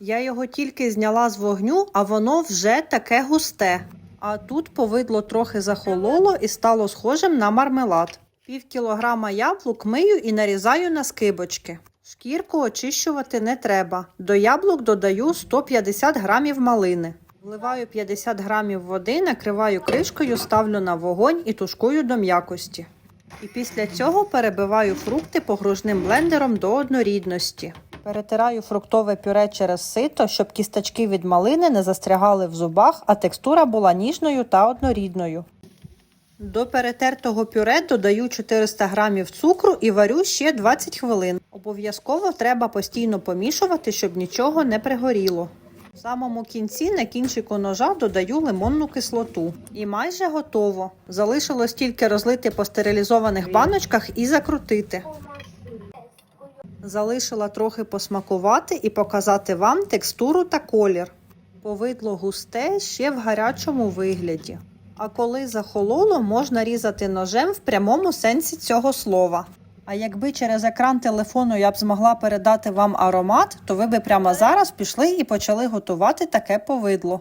Я його тільки зняла з вогню, а воно вже таке густе. А тут повидло трохи захололо і стало схожим на мармелад. Пів кілограма яблук мию і нарізаю на скибочки. Шкірку очищувати не треба. До яблук додаю 150 грамів малини. Вливаю 50 грамів води, накриваю кришкою, ставлю на вогонь і тушкую до м'якості. І після цього перебиваю фрукти погружним блендером до однорідності. Перетираю фруктове пюре через сито, щоб кісточки від малини не застрягали в зубах, а текстура була ніжною та однорідною. До перетертого пюре додаю 400 грамів цукру і варю ще 20 хвилин. Обов'язково треба постійно помішувати, щоб нічого не пригоріло. В самому кінці на кінчику ножа додаю лимонну кислоту. І майже готово. Залишилось тільки розлити по стерилізованих баночках і закрутити. Залишила трохи посмакувати і показати вам текстуру та колір. Повидло густе ще в гарячому вигляді. А коли захололо, можна різати ножем в прямому сенсі цього слова. А якби через екран телефону я б змогла передати вам аромат, то ви би прямо зараз пішли і почали готувати таке повидло.